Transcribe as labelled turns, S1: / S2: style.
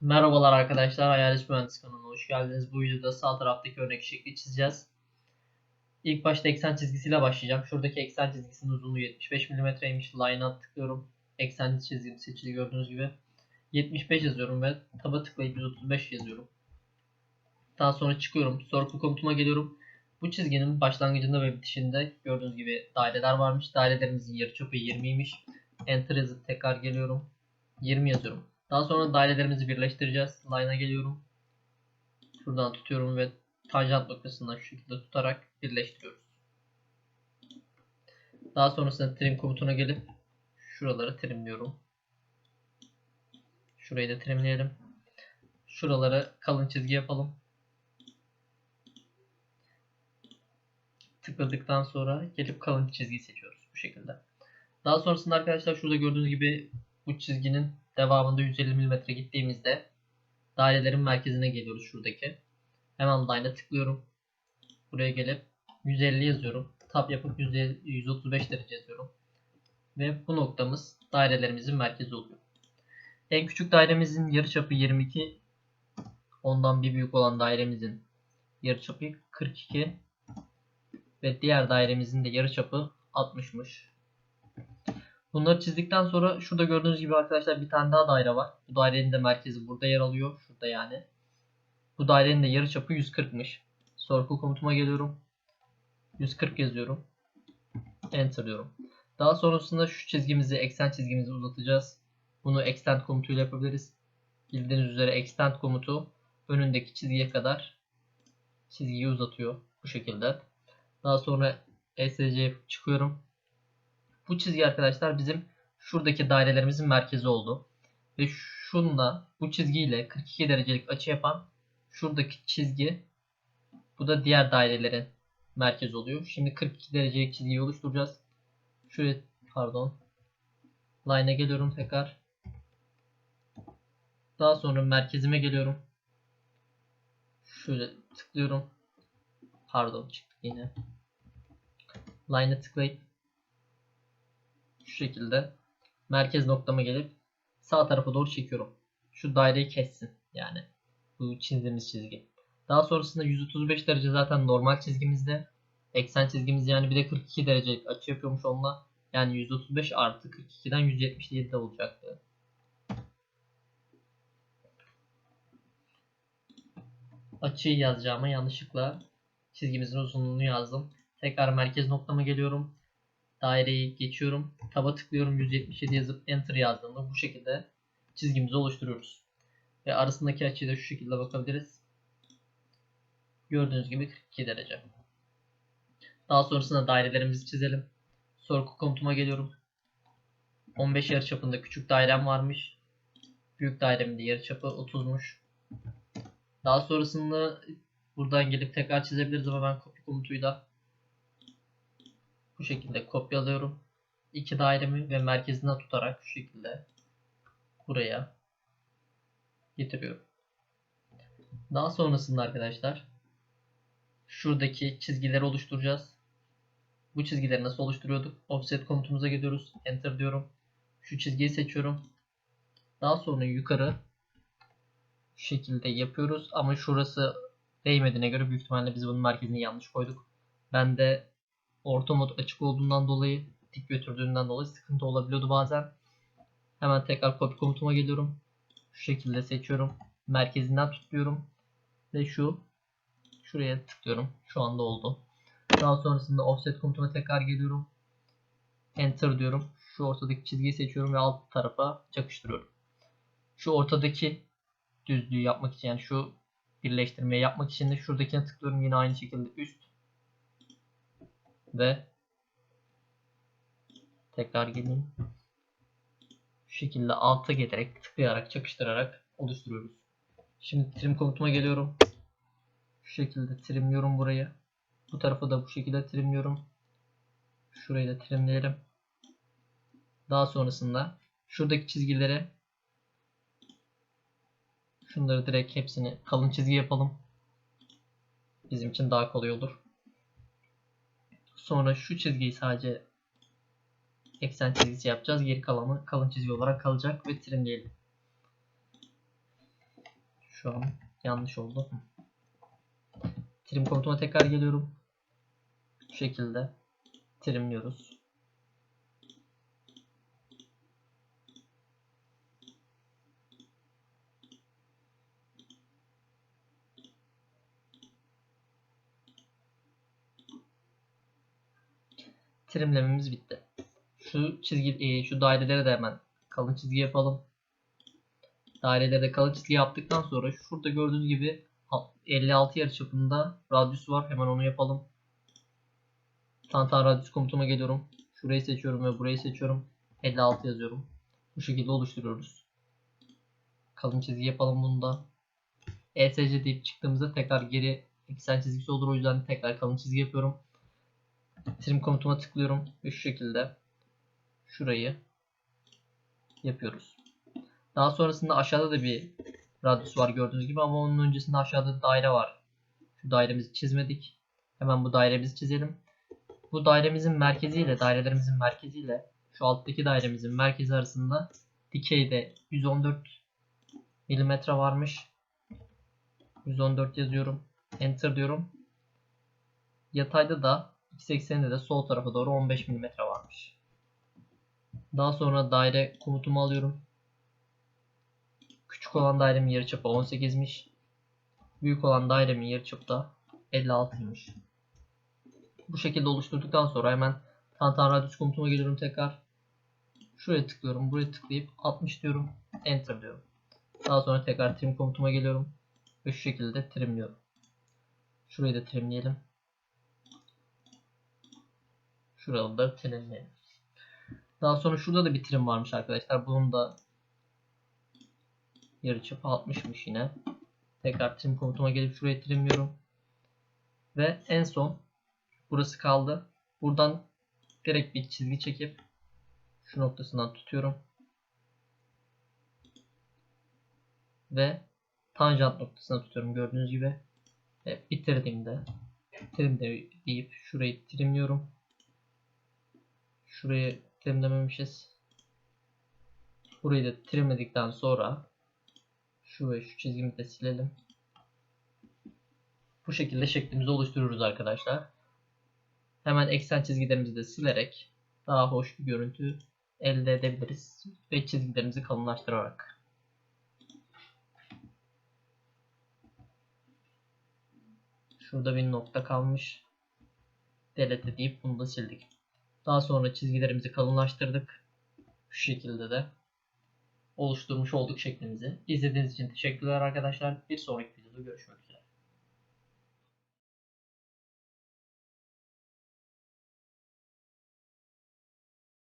S1: Merhabalar arkadaşlar, Hayalet Mühendis kanalına hoş geldiniz. Bu videoda sağ taraftaki örnek şekli çizeceğiz. İlk başta eksen çizgisiyle başlayacağım. Şuradaki eksen çizgisinin uzunluğu 75 mm'ymiş. Line'a tıklıyorum. Eksen çizgim seçili gördüğünüz gibi. 75 yazıyorum ve taba tıklayıp 135 yazıyorum. Daha sonra çıkıyorum. Circle komutuma geliyorum. Bu çizginin başlangıcında ve bitişinde gördüğünüz gibi daireler varmış. Dairelerimizin yarıçapı 20'ymiş. Enter yazıp tekrar geliyorum. 20 yazıyorum. Daha sonra dairelerimizi birleştireceğiz. Line'a geliyorum. Şuradan tutuyorum ve tanjant noktasından şu şekilde tutarak birleştiriyoruz. Daha sonrasında trim komutuna gelip şuraları trimliyorum. Şurayı da trimleyelim. Şuraları kalın çizgi yapalım. Tıkladıktan sonra gelip kalın çizgi seçiyoruz bu şekilde. Daha sonrasında arkadaşlar şurada gördüğünüz gibi bu çizginin devamında 150 mm gittiğimizde dairelerin merkezine geliyoruz şuradaki. Hemen line'a tıklıyorum. Buraya gelip 150 yazıyorum. Tab yapıp 150, 135 derece yazıyorum. Ve bu noktamız dairelerimizin merkezi oluyor. En küçük dairemizin yarıçapı 22. Ondan bir büyük olan dairemizin yarıçapı 42. Ve diğer dairemizin de yarıçapı 60'mış. Bunları çizdikten sonra şurada gördüğünüz gibi arkadaşlar bir tane daha daire var. Bu dairenin de merkezi burada yer alıyor. Şurada yani. Bu dairenin de yarıçapı 140'mış. Circle komutuma geliyorum. 140 yazıyorum. Enter diyorum. Daha sonrasında şu çizgimizi, eksen çizgimizi uzatacağız. Bunu extend komutuyla yapabiliriz. Bildiğiniz üzere extend komutu önündeki çizgiye kadar çizgiyi uzatıyor. Bu şekilde. Daha sonra ESC çıkıyorum. Bu çizgi arkadaşlar bizim şuradaki dairelerimizin merkezi oldu. Ve şunla bu çizgiyle 42 derecelik açı yapan şuradaki çizgi bu da diğer dairelerin merkezi oluyor. Şimdi 42 derecelik çizgiyi oluşturacağız. Şuraya pardon. Line'a geliyorum tekrar. Daha sonra merkezime geliyorum. Şöyle tıklıyorum. Pardon çıktı yine. Line'a tıklayıp şu şekilde merkez noktama gelip sağ tarafa doğru çekiyorum. Şu daireyi kessin yani. Bu çizdiğimiz çizgi. Daha sonrasında 135 derece zaten normal çizgimizde. Eksen çizgimiz yani bir de 42 derece açı yapıyormuş onunla. Yani 135 artı 42'den 177 de olacaktı. Açıyı yazacağıma yanlışlıkla çizgimizin uzunluğunu yazdım. Tekrar merkez noktama geliyorum daireyi geçiyorum. Taba tıklıyorum 177 yazıp enter yazdığımda bu şekilde çizgimizi oluşturuyoruz. Ve arasındaki açıyı da şu şekilde bakabiliriz. Gördüğünüz gibi 42 derece. Daha sonrasında dairelerimizi çizelim. Soru komutuma geliyorum. 15 yarıçapında küçük dairem varmış. Büyük dairemin de yarıçapı 30'muş. Daha sonrasında buradan gelip tekrar çizebiliriz ama ben kopya komutuyla bu şekilde kopyalıyorum. İki dairemi ve merkezine tutarak şu şekilde buraya getiriyorum. Daha sonrasında arkadaşlar şuradaki çizgileri oluşturacağız. Bu çizgileri nasıl oluşturuyorduk? Offset komutumuza gidiyoruz. Enter diyorum. Şu çizgiyi seçiyorum. Daha sonra yukarı şu şekilde yapıyoruz. Ama şurası değmediğine göre büyük ihtimalle biz bunun merkezini yanlış koyduk. Ben de orta mod açık olduğundan dolayı dik götürdüğünden dolayı sıkıntı olabiliyordu bazen. Hemen tekrar copy komutuma geliyorum. Şu şekilde seçiyorum. Merkezinden tutuyorum. Ve şu şuraya tıklıyorum. Şu anda oldu. Daha sonrasında offset komutuma tekrar geliyorum. Enter diyorum. Şu ortadaki çizgiyi seçiyorum ve alt tarafa çakıştırıyorum. Şu ortadaki düzlüğü yapmak için yani şu birleştirmeyi yapmak için de şuradakine tıklıyorum. Yine aynı şekilde üst ve tekrar geleyim. Şu şekilde alta gelerek tıklayarak çakıştırarak oluşturuyoruz. Şimdi trim komutuma geliyorum. Şu şekilde trimliyorum burayı. Bu tarafı da bu şekilde trimliyorum. Şurayı da trimleyelim. Daha sonrasında şuradaki çizgileri şunları direkt hepsini kalın çizgi yapalım. Bizim için daha kolay olur. Sonra şu çizgiyi sadece eksen çizgisi yapacağız. Geri kalanı kalın çizgi olarak kalacak ve trimleyelim. Şu an yanlış oldu. Trim komutuma tekrar geliyorum. Bu şekilde trimliyoruz. Trimlememiz bitti. Şu çizgi, e, şu dairelere de hemen kalın çizgi yapalım. Dairelere kalın çizgi yaptıktan sonra şurada gördüğünüz gibi 56 yarıçapında radyüs var. Hemen onu yapalım. Tantan radyüs komutuma geliyorum. Şurayı seçiyorum ve burayı seçiyorum. 56 yazıyorum. Bu şekilde oluşturuyoruz. Kalın çizgi yapalım bunu da. ESC deyip çıktığımızda tekrar geri eksen çizgisi olur. O yüzden tekrar kalın çizgi yapıyorum. Trim komutuma tıklıyorum ve şu şekilde şurayı yapıyoruz. Daha sonrasında aşağıda da bir radyüs var gördüğünüz gibi ama onun öncesinde aşağıda daire var. Şu dairemizi çizmedik. Hemen bu dairemizi çizelim. Bu dairemizin merkeziyle dairelerimizin merkeziyle şu alttaki dairemizin merkezi arasında dikeyde 114 milimetre varmış. 114 yazıyorum. Enter diyorum. Yatayda da x ekseninde de sol tarafa doğru 15 mm varmış. Daha sonra daire komutumu alıyorum. Küçük olan dairemin yarıçapı 18'miş. Büyük olan dairemin yarıçapı da 56'ymış. Bu şekilde oluşturduktan sonra hemen tantan radyüs komutuma geliyorum tekrar. Şuraya tıklıyorum. Buraya tıklayıp 60 diyorum. Enter diyorum. Daha sonra tekrar trim komutuma geliyorum. Ve şu şekilde trimliyorum. Şurayı da trimleyelim. Şurada da. Daha sonra şurada da bir trim varmış arkadaşlar. Bunun da yarıçapı 60'mış yine. Tekrar trim komutuma gelip şuraya trimliyorum. Ve en son burası kaldı. Buradan direkt bir çizgi çekip şu noktasından tutuyorum. Ve tanjant noktasına tutuyorum gördüğünüz gibi. Ve bitirdiğimde trim de deyip şurayı trimliyorum. Şurayı trimlememişiz. Burayı da trimledikten sonra şu ve şu çizgimizi de silelim. Bu şekilde şeklimizi oluşturuyoruz arkadaşlar. Hemen eksen çizgilerimizi de silerek daha hoş bir görüntü elde edebiliriz. Ve çizgilerimizi kalınlaştırarak. Şurada bir nokta kalmış. Delete deyip bunu da sildik. Daha sonra çizgilerimizi kalınlaştırdık. Şu şekilde de oluşturmuş olduk şeklimizi. İzlediğiniz için teşekkürler arkadaşlar. Bir sonraki videoda görüşmek üzere.